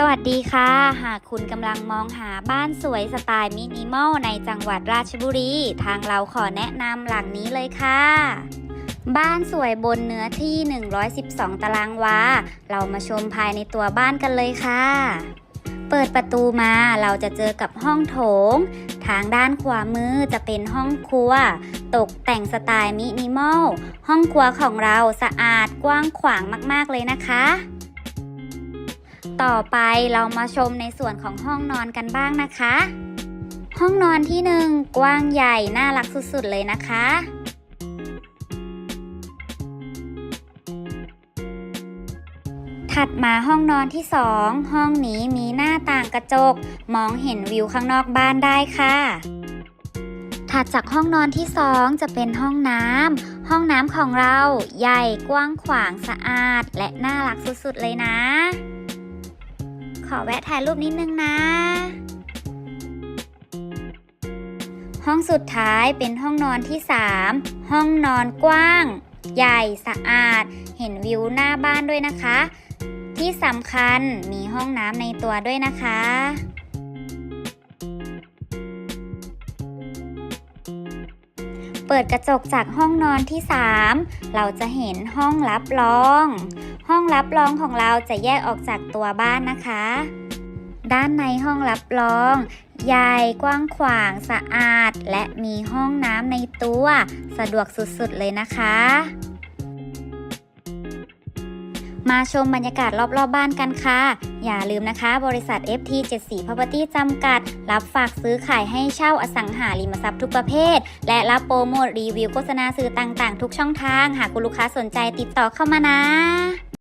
สวัสดีค่ะ หากคุณกำลังมองหาบ้านสวยสไตล์มินิมอลในจังหวัดราชบุรี ทางเราขอแนะนำหลังนี้เลยค่ะ บ้านสวยบนเนื้อที่ 112 ตารางวา เรามาชมภายในตัวบ้านกันเลยค่ะ เปิดประตูมาเราจะเจอกับห้องโถง ทางด้านขวามือจะเป็นห้องครัว ตกแต่งสไตล์มินิมอล ห้องครัวของเราสะอาดกว้างขวางมาก ๆ เลยนะคะ ต่อไปเรามาชมในส่วนของห้องนอนกันบ้างนะคะ ห้องนอนที่หนึ่งกว้างใหญ่น่ารักสุดๆเลยนะคะ ถัดมาห้องนอนที่สองห้องนี้มีหน้าต่างกระจก มองเห็นวิวข้างนอกบ้านได้ค่ะ ถัดจากห้องนอนที่สองจะเป็นห้องน้ำห้องน้ำของเราใหญ่กว้างขวางสะอาด และน่ารักสุดๆเลยนะ ขอแวะถ่ายรูปนิดนึงนะ ห้องสุดท้ายเป็นห้องนอนที่ 3 ห้องนอนกว้าง ใหญ่สะอาด เห็นวิวหน้าบ้านด้วยนะคะ ที่สำคัญมีห้องน้ำในตัวด้วยนะคะ เปิดกระจกจากห้องนอนที่ 3 เราจะเห็นห้องรับรอง ห้องรับรองของเราจะแยกออกจากตัวบ้านนะคะ ด้านในห้องรับรอง ใหญ่กว้างขวางสะอาด และมีห้องน้ำในตัว สะดวกสุดๆเลยนะคะ มาชมบรรยากาศรอบๆบบ้านกันค่ะ อย่าลืมนะคะ บริษัท FT74 Property จำกัด รับฝากซื้อขายให้เช่าอสังหาริมทรัพย์ทุกประเภท และรับโปรโมทรีวิวโฆษณาสื่อต่างๆ ทุกช่องทาง หากคุณลูกค้าสนใจติดต่อเข้ามานะ